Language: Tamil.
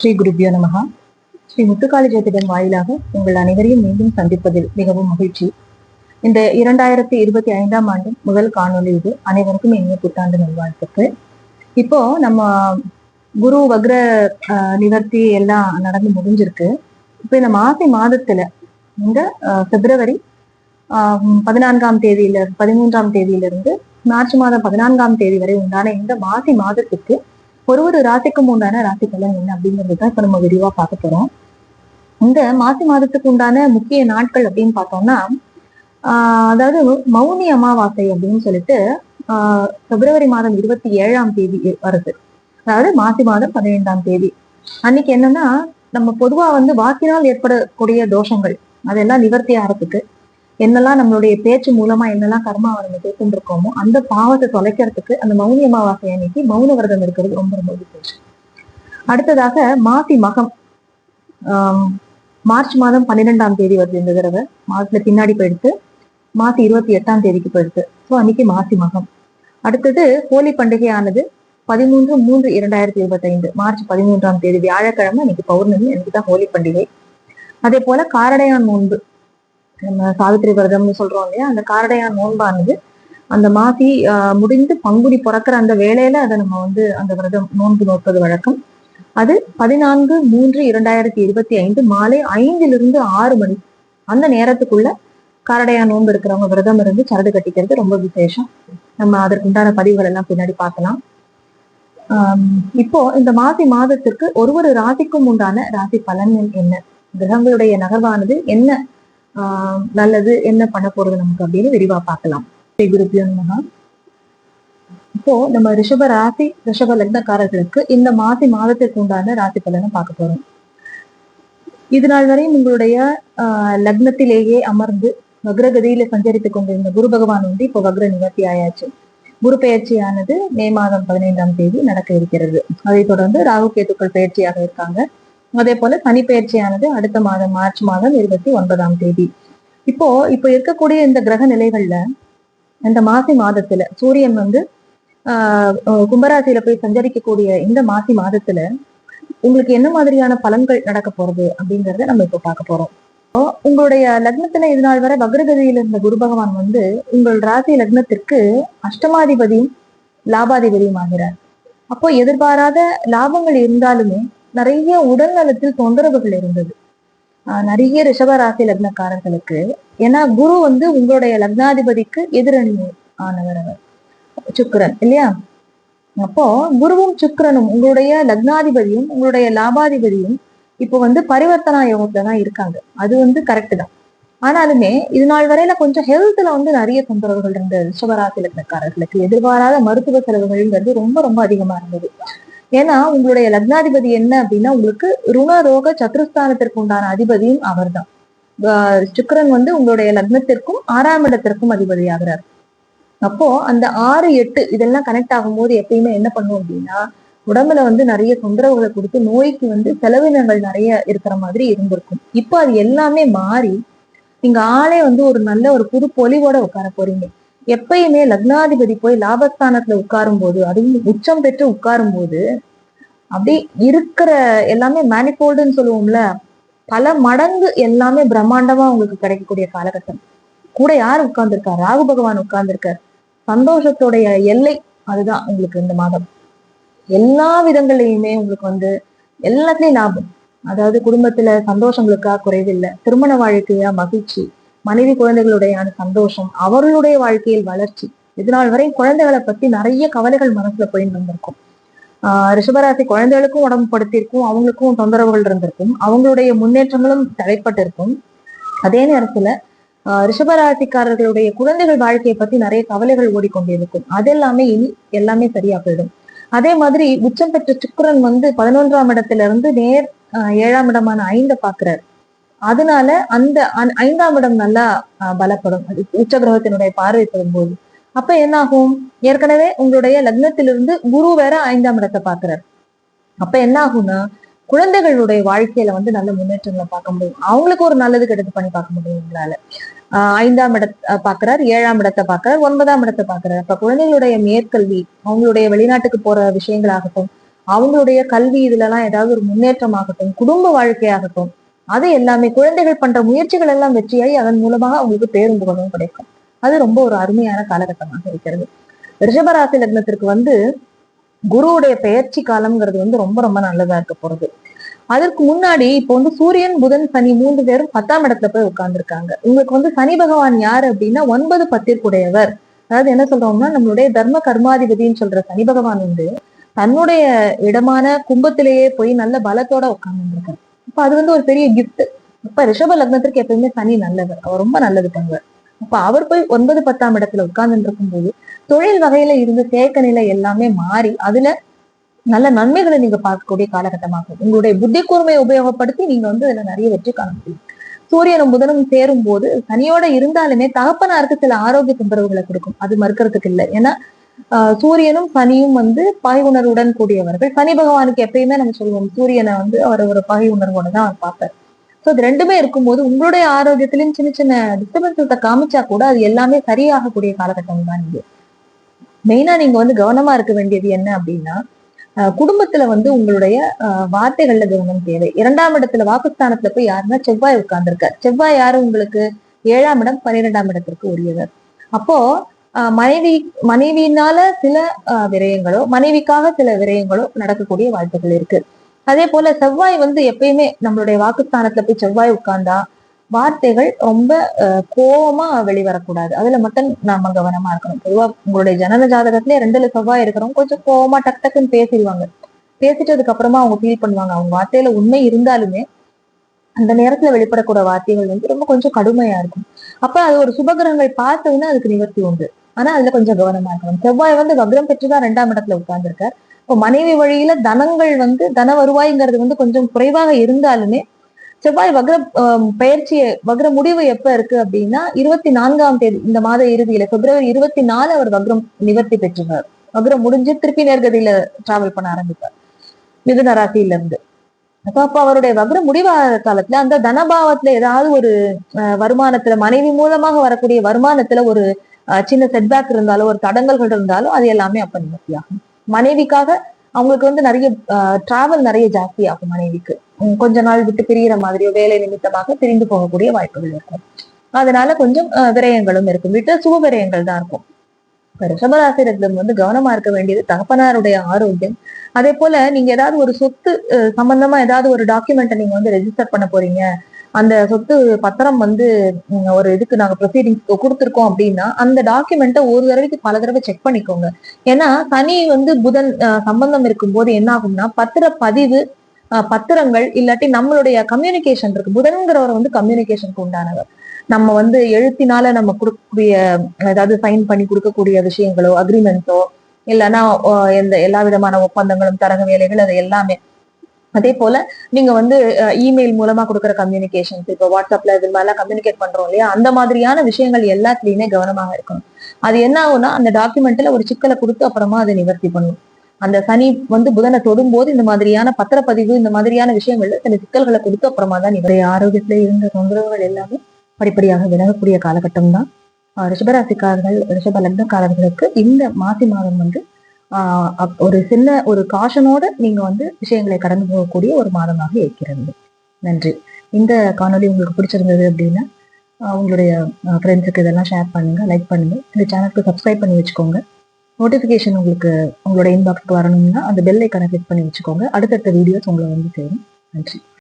ஸ்ரீ குருபியோ நமகா ஸ்ரீ முத்துக்காளி ஜோதிடம் வாயிலாக உங்கள் அனைவரையும் மீண்டும் சந்திப்பதில் மிகவும் மகிழ்ச்சி. இந்த இரண்டாயிரத்தி இருபத்தி ஐந்தாம் ஆண்டு முதல் காணொளி இது. அனைவருக்கும் இனிய புத்தாண்டு நல்வாழ்த்துக்கள். இப்போ நம்ம குரு வக்ர ஆஹ், நிவர்த்தி எல்லாம் நடந்து முடிஞ்சிருக்கு. இப்போ இந்த மாசி மாதத்துல இந்த ஆஹ், பிப்ரவரி ஆஹ், பதினான்காம் தேதியில பதிமூன்றாம் தேதியிலிருந்து மார்ச் மாதம் பதினான்காம் தேதி வரை உண்டான இந்த மாசி மாதத்துக்கு ஒரு ஒரு ராசிக்கும் உண்டான ராசி பலன் என்ன அப்படிங்கிறது தான் இப்ப நம்ம விரிவா பார்க்க போறோம். இந்த மாசி மாதத்துக்கு உண்டான முக்கிய நாட்கள் அப்படின்னு பார்த்தோம்னா அதாவது மௌனி அமாவாசை அப்படின்னு சொல்லிட்டு பிப்ரவரி மாதம் இருபத்தி ஏழாம் தேதி வருது. அதாவது மாசி மாதம் பதினைந்தாம் தேதி. அன்னைக்கு என்னன்னா நம்ம பொதுவா வந்து வாக்கினால் ஏற்படக்கூடிய தோஷங்கள் அதெல்லாம் நிவர்த்தி ஆகிறதுக்கு என்னெல்லாம் நம்மளுடைய பேச்சு மூலமா என்னெல்லாம் கர்மாவை நம்ம கேட்டுருக்கோமோ அந்த பாவத்தை தொலைக்கிறதுக்கு அந்த மௌனி அமாவாசை அன்னைக்கு மௌன விரதம் இருக்கிறது ரொம்ப ரொம்ப விசேஷம். அடுத்ததாக மாசி மகம். மார்ச் மாதம் பன்னிரெண்டாம் தேதி வருது இந்த தடவை. மாசத்துல பின்னாடி போயிடுத்து மாசி இருபத்தி எட்டாம் தேதிக்கு போயிடுது ஸோ அன்னைக்கு மாசி மகம். அடுத்தது ஹோலி பண்டிகையானது பதிமூன்று மூன்று இரண்டாயிரத்தி இருபத்தைந்து மார்ச் பதிமூன்றாம் தேதி வியாழக்கிழமை இன்னைக்கு பௌர்ணமி எனக்கு தான் ஹோலி பண்டிகை. அதே போல காரடையான் நோன்பு. நம்ம சாவித்திரி விரதம்னு சொல்றோம் இல்லையா? அந்த காரடையான் நோன்பானது அந்த மாசி ஆஹ், முடிந்து பங்குனி பிறக்கிற அந்த வேலையில அதை நம்ம வந்து அந்த விரதம் நோன்பு நோப்பது வழக்கம். அது பதினான்கு மூன்று இரண்டாயிரத்தி இருபத்தி ஐந்து மாலை ஐந்திலிருந்து ஆறு மணி. அந்த நேரத்துக்குள்ள காரடையா நோன்பு இருக்கிறவங்க விரதம் இருந்து சரடு கட்டிக்கிறது ரொம்ப விசேஷம். நம்ம அதற்குண்டான பதிவுகள் எல்லாம் பின்னாடி பார்க்கலாம். இப்போ இந்த மாசி மாதத்திற்கு ஒரு ஒரு ராசிக்கும் உண்டான ராசி பலன்கள் என்ன? கிரகங்களுடைய நகர்வானது என்ன? நல்லது என்ன பண்ண போறது நமக்கு அப்படின்னு விரிவா பார்க்கலாம். ஸ்ரீ இப்போ நம்ம ரிஷப ராசி ரிஷப லக்னக்காரர்களுக்கு இந்த மாசி மாதத்திற்கு உண்டான ராசி பலனை பார்க்க போறோம். இது நாள் வரையும் உங்களுடைய ஆஹ், லக்னத்திலேயே அமர்ந்து வக்ரகதியில சஞ்சரித்துக் கொண்டிருந்த குரு பகவான் வந்து இப்போ வக்ர நிவர்த்தி ஆயாச்சு. குரு பெயர்ச்சியானது மே மாதம் பதினைந்தாம் தேதி நடக்க இருக்கிறது. அதைத் தொடர்ந்து ராகு கேத்துக்கள் பயிற்சியாக இருக்காங்க. அதே போல சனி பயிற்சியானது அடுத்த மாதம் மார்ச் மாதம் இருபத்தி ஒன்பதாம் தேதி. இப்போ இப்போ இருக்கக்கூடிய இந்த கிரக நிலைகள்ல இந்த மாசி மாதத்துல சூரியன் வந்து ஆஹ் கும்பராசியில போய் சஞ்சரிக்கக்கூடிய இந்த மாசி மாதத்துல உங்களுக்கு என்ன மாதிரியான பலன்கள் நடக்க போறது அப்படிங்கறத நம்ம இப்போ பார்க்க போறோம். இப்போ உங்களுடைய லக்னத்துல இது நாள் வரை வக்ரகதியில் இருந்த குரு பகவான் வந்து உங்கள் ராசி லக்னத்திற்கு அஷ்டமாதிபதியும் லாபாதிபதியும் ஆகிறார். அப்போ எதிர்பாராத லாபங்கள் இருந்தாலுமே நிறைய உடல் நலத்தில் தொந்தரவுகள் இருந்தது. ஆஹ் நிறைய ரிஷப ராசி லக்னக்காரர்களுக்கு. ஏன்னா குரு வந்து உங்களுடைய லக்னாதிபதிக்கு எதிரணி ஆனவர் அவர். சுக்கரன் இல்லையா? அப்போ குருவும் சுக்கிரனும் உங்களுடைய லக்னாதிபதியும் உங்களுடைய லாபாதிபதியும் இப்போ வந்து பரிவர்த்தனா யோகத்துல தான் இருக்காங்க. அது வந்து கரெக்ட் தான். ஆனாலுமே இது நாள் வரையில கொஞ்சம் ஹெல்த்ல வந்து நிறைய தொந்தரவுகள் இருந்தது ரிஷபராசி லக்னக்காரர்களுக்கு. எதிர்பாராத மருத்துவ செலவுகள்ங்கிறது ரொம்ப ரொம்ப அதிகமா இருந்தது. ஏன்னா உங்களுடைய லக்னாதிபதி என்ன அப்படின்னா உங்களுக்கு ருணரோக சத்துருஸ்தானத்திற்கு உண்டான அதிபதியும் அவர்தான். தான் சுக்கரன் வந்து உங்களுடைய லக்னத்திற்கும் ஆறாம் இடத்திற்கும் அதிபதியாகிறார். அப்போ அந்த ஆறு எட்டு இதெல்லாம் கனெக்ட் ஆகும்போது எப்பயுமே என்ன பண்ணும் அப்படின்னா உடம்புல வந்து நிறைய தொந்தரவுகளை கொடுத்து நோய்க்கு வந்து செலவினங்கள் நிறைய இருக்கிற மாதிரி இருந்திருக்கும். இப்போ அது எல்லாமே மாறி நீங்க ஆளே வந்து ஒரு நல்ல ஒரு புது பொலிவோட உட்கார போறீங்க. எப்பயுமே லக்னாதிபதி போய் லாபஸ்தானத்துல உட்காரும் போது அதுவும் உச்சம் பெற்று உட்காரும் போது அப்படி இருக்கிற எல்லாமே மேனிஃபோல்டுன்னு சொல்லுவோம்ல பல மடங்கு எல்லாமே பிரம்மாண்டமா உங்களுக்கு கிடைக்கக்கூடிய காலகட்டம். கூட யார் உட்கார்ந்துருக்கா? ராகு பகவான் உட்கார்ந்துருக்கார். சந்தோஷத்தோடைய எல்லை அதுதான் உங்களுக்கு இந்த மாதம். எல்லா விதங்களையுமே உங்களுக்கு வந்து எல்லாத்துலயும் லாபம். அதாவது குடும்பத்துல சந்தோஷங்களுக்கா குறைவில்லை. திருமண வாழ்க்கையா மகிழ்ச்சி. மனைவி குழந்தைகளுடைய சந்தோஷம் அவர்களுடைய வாழ்க்கையில் வளர்ச்சி இதனால் வரை குழந்தைகளை பத்தி நிறைய கவலைகள் மனசுல போயிட்டு வந்திருக்கும். ஆஹ் ரிஷபராசி குழந்தைகளுக்கும் உடம்பு படுத்திருக்கும் அவங்களுக்கும் தொந்தரவுகள் இருந்திருக்கும் அவங்களுடைய முன்னேற்றங்களும் தடைப்பட்டிருக்கும். அதே நேரத்துல ஆஹ் ரிஷபராசிக்காரர்களுடைய குழந்தைகள் வாழ்க்கையை பத்தி நிறைய கவலைகள் ஓடிக்கொண்டிருக்கும். அதெல்லாமே இனி எல்லாமே சரியா போயிடும். அதே மாதிரி உச்சம் பெற்ற சுக்கரன் வந்து பதினொன்றாம் இடத்துல இருந்து நேர் ஏழாம் இடமான ஐந்த பாக்குறாரு அதனால அந்த ஐந்தாம் இடம் நல்லா பலப்படும். அது உச்ச கிரகத்தினுடைய பார்வை போது அப்ப என்ன ஆகும் ஏற்கனவே உங்களுடைய லக்னத்திலிருந்து குரு வேற ஐந்தாம் இடத்தை பாக்குறாரு அப்ப என்ன ஆகும்னா குழந்தைகளுடைய வாழ்க்கையில வந்து நல்ல முன்னேற்றங்களை பார்க்க முடியும். அவங்களுக்கு ஒரு நல்லது கெட்டது பண்ணி பார்க்க முடியும் உங்களால. ஆஹ் ஐந்தாம் இடத்தை பாக்குறாரு ஏழாம் இடத்தை பாக்குறாரு ஒன்பதாம் இடத்தை பாக்குறாரு அப்ப குழந்தைகளுடைய மேற்கல்வி அவங்களுடைய வெளிநாட்டுக்கு போற விஷயங்களாகட்டும் அவங்களுடைய கல்வி இதுல எல்லாம் ஏதாவது ஒரு முன்னேற்றமாகட்டும் குடும்ப வாழ்க்கையாகட்டும் அது எல்லாமே குழந்தைகள் பண்ற முயற்சிகள் எல்லாம் வெற்றியாகி அதன் மூலமாக அவங்களுக்கு பேரும் புகழும் கிடைக்கும். அது ரொம்ப ஒரு அருமையான காலகட்டமாக இருக்கிறது. ரிஷபராசி லக்னத்திற்கு வந்து குருவுடைய பெயர்ச்சி காலம்ங்கிறது வந்து ரொம்ப ரொம்ப நல்லதா இருக்க போறது. அதற்கு முன்னாடி இப்போ வந்து சூரியன் புதன் சனி மூன்று பேரும் பத்தாம் இடத்துல போய் உட்கார்ந்துருக்காங்க. உங்களுக்கு வந்து சனி பகவான் யாரு அப்படின்னா ஒன்பது பத்திற்குடையவர். அதாவது என்ன சொல்றோம்னா நம்மளுடைய தர்ம கர்மாதிபதின்னு சொல்ற சனி பகவான் வந்து தன்னுடைய இடமான கும்பத்திலேயே போய் நல்ல பலத்தோட உட்கார்ந்துருக்காரு. இப்ப அது வந்து ஒரு பெரிய கிஃப்ட் இப்ப ரிஷப லக்னத்திற்கு எப்பயுமே சனி நல்லவர். அவர் ரொம்ப நல்லது பண்ணுவார். அப்ப அவர் போய் ஒன்பது பத்தாம் இடத்துல உட்கார்ந்து இருக்கும் போது தொழில் வகையில இருந்து தேக்க நிலை எல்லாமே மாறி அதுல நல்ல நன்மைகளை நீங்க பார்க்கக்கூடிய காலகட்டமாகும். உங்களுடைய புத்தி கூர்மையை உபயோகப்படுத்தி நீங்க வந்து அதுல நிறைய வெற்றி காண முடியும். சூரியனும் புதனும் சேரும் போது சனியோட இருந்தாலுமே தகப்பனாருக்கு சில ஆரோக்கிய தொந்தரவுகளை கொடுக்கும். அது மறுக்கிறதுக்கு இல்லை. ஏன்னா சூரியனும் சனியும் வந்து பகை உணர்வுடன் கூடியவர்கள். சனி பகவானுக்கு எப்பயுமே நம்ம சொல்லுவோம் சூரியனை வந்து அவர் ஒரு பகை உணர்வோட தான் அவர் பார்ப்பார். ஸோ இது ரெண்டுமே இருக்கும்போது உங்களுடைய ஆரோக்கியத்திலும் சின்ன சின்ன டிஸ்டர்பன்ஸை காமிச்சா கூட அது எல்லாமே சரியாகக்கூடிய காலகட்டம் தான் இது. மெயினா நீங்க வந்து கவனமா இருக்க வேண்டியது என்ன அப்படின்னா ஆஹ் குடும்பத்துல வந்து உங்களுடைய வார்த்தைகள்ல கவனம் தேவை. இரண்டாம் இடத்துல வாக்குஸ்தானத்துல போய் யாருன்னா செவ்வாய் உட்கார்ந்துருக்கார். செவ்வாய் யாரு உங்களுக்கு? ஏழாம் இடம் பன்னிரெண்டாம் இடத்திற்கு உரியவர். அப்போ மனைவி மனைவியினால சில விரயங்களோ மனைவிக்காக சில விரயங்களோ நடக்கக்கூடிய வாய்ப்புகள் இருக்கு. அதே போல செவ்வாய் வந்து எப்பயுமே நம்மளுடைய வாக்குஸ்தானத்துல போய் செவ்வாய் உட்கார்ந்தா வார்த்தைகள் ரொம்ப கோபமா வெளிவரக்கூடாது. அதுல மட்டும் நாம கவனமா இருக்கணும். பொதுவா உங்களுடைய ஜனன ஜாதகத்திலே ரெண்டுல செவ்வாய் இருக்கிறவங்க கொஞ்சம் கோபமா டக் டக்குன்னு பேசிடுவாங்க. பேசிட்டதுக்கு அப்புறமா அவங்க ஃபீல் பண்ணுவாங்க. அவங்க வார்த்தையில உண்மை இருந்தாலுமே அந்த நேரத்துல வெளிப்படக்கூடிய வார்த்தைகள் வந்து ரொம்ப கொஞ்சம் கடுமையா இருக்கும். அப்ப அது ஒரு சுபகிரகங்கள் பார்த்ததுன்னா அதுக்கு நிவர்த்தி உண்டு. ஆனா அதுல கொஞ்சம் கவனமா இருக்கணும். செவ்வாய் வந்து வக்ரம் பெற்றுதான் ரெண்டாம் இடத்துல உட்கார்ந்துருக்கார். இப்போ மனைவி வழியில தனங்கள் வந்து தன வருவாய்ங்கிறது வந்து கொஞ்சம் குறைவாக இருந்தாலுமே செவ்வாய் வக்ர பயிற்சி வக்ர முடிவு எப்ப இருக்கு அப்படின்னா இருபத்தி நான்காம் தேதி இந்த மாத இறுதியில பிப்ரவரி இருபத்தி நாலு அவர் வக்ரம் நிவர்த்தி பெற்றுவார். வக்ரம் முடிஞ்சு திருப்பி நேர்கதியில டிராவல் பண்ண ஆரம்பிப்பார். மிதுன ராசியில இருந்து அப்போ அப்ப அவருடைய வக்ர முடிவாத காலத்துல அந்த தனபாவத்துல ஏதாவது ஒரு வருமானத்துல மனைவி மூலமாக வரக்கூடிய வருமானத்துல ஒரு சின்ன செட்பேக் இருந்தாலும் ஒரு தடங்கல்கள் இருந்தாலும் அது எல்லாமே அப்ப நிவர்த்தியாகும். மனைவிக்காக அவங்களுக்கு வந்து நிறைய டிராவல் நிறைய ஜாஸ்தி ஆகும் மனைவிக்கு கொஞ்ச நாள் விட்டு பிரியிற மாதிரியோ வேலை நிமித்தமாக பிரிந்து போகக்கூடிய வாய்ப்புகள் இருக்கும். அதனால கொஞ்சம் விரயங்களும் இருக்கும். விட்டு சுப விரயங்கள் தான் இருக்கும். இப்ப ரிஷபராசிரத்திலும் வந்து கவனமா இருக்க வேண்டியது தகப்பனாருடைய ஆரோக்கியம். அதே போல நீங்க ஏதாவது ஒரு சொத்து சம்பந்தமா ஏதாவது ஒரு டாக்குமெண்ட்டை நீங்க வந்து ரெஜிஸ்டர் பண்ண போறீங்க. அந்த சொத்து பத்திரம் வந்து ஒரு இதுக்கு நாங்க ப்ரொசீடிங்ஸ்க்கு கொடுத்துருக்கோம் அப்படின்னா அந்த டாக்குமெண்ட்டை ஒரு தடவைக்கு பல தடவை செக் பண்ணிக்கோங்க. ஏன்னா சனி வந்து புதன் அஹ், சம்பந்தம் இருக்கும்போது என்ன ஆகும்னா பத்திர பதிவு பத்திரங்கள் இல்லாட்டி நம்மளுடைய கம்யூனிகேஷன் இருக்கு. புதன்கிறவர் வந்து கம்யூனிகேஷனுக்கு உண்டானவர் நம்ம வந்து எழுத்தினால நம்ம கொடுக்கக்கூடிய ஏதாவது சைன் பண்ணி கொடுக்கக்கூடிய விஷயங்களோ அக்ரிமெண்ட்ஸோ இல்லைன்னா எந்த எல்லா விதமான ஒப்பந்தங்களும் தரக வேலைகள் அது எல்லாமே அதே போல நீங்க வந்து இமெயில் மூலமா கொடுக்குற கம்யூனிகேஷன்ஸ் இப்போ வாட்ஸ்அப்ல இது மாதிரிலாம் கம்யூனிகேட் பண்றோம் இல்லையா? அந்த மாதிரியான விஷயங்கள் எல்லாத்துலயுமே கவனமாக இருக்கணும். அது என்ன ஆகும்னா அந்த டாக்குமெண்ட்ல ஒரு சிக்கலை கொடுத்து அப்புறமா அதை நிவர்த்தி பண்ணும். அந்த சனி வந்து புதனை தொடும்போது இந்த மாதிரியான பத்திரப்பதிவு இந்த மாதிரியான விஷயங்கள்ல சில சிக்கல்களை கொடுத்து அப்புறமா தான் இவருடைய ஆரோக்கியத்துல இருந்த தொந்தரவுகள் எல்லாமே படிப்படியாக விலகக்கூடிய காலகட்டம் தான் ரிஷபராசிக்காரர்கள் ரிஷப லக்னக்காரர்களுக்கு இந்த மாசி மாதம் வந்து ஒரு சின்ன ஒரு காஷனோட நீங்க வந்து விஷயங்களை கடந்து போகக்கூடிய ஒரு மாதமாக இருக்கிறது. நன்றி. இந்த காணொளி உங்களுக்கு பிடிச்சிருந்தது அப்படின்னா உங்களுடைய ஃப்ரெண்ட்ஸுக்கு இதெல்லாம் ஷேர் பண்ணுங்க லைக் பண்ணுங்க. இந்த சேனலுக்கு சப்ஸ்கிரைப் பண்ணி வச்சுக்கோங்க. நோட்டிஃபிகேஷன் உங்களுக்கு உங்களோட இன்பாக்ஸ்க்கு வரணும்னா அந்த பெல் ஐக்கானை கிளிக் பண்ணி வச்சுக்கோங்க. அடுத்தடுத்த வீடியோஸ் உங்களை வந்து சேரும். நன்றி.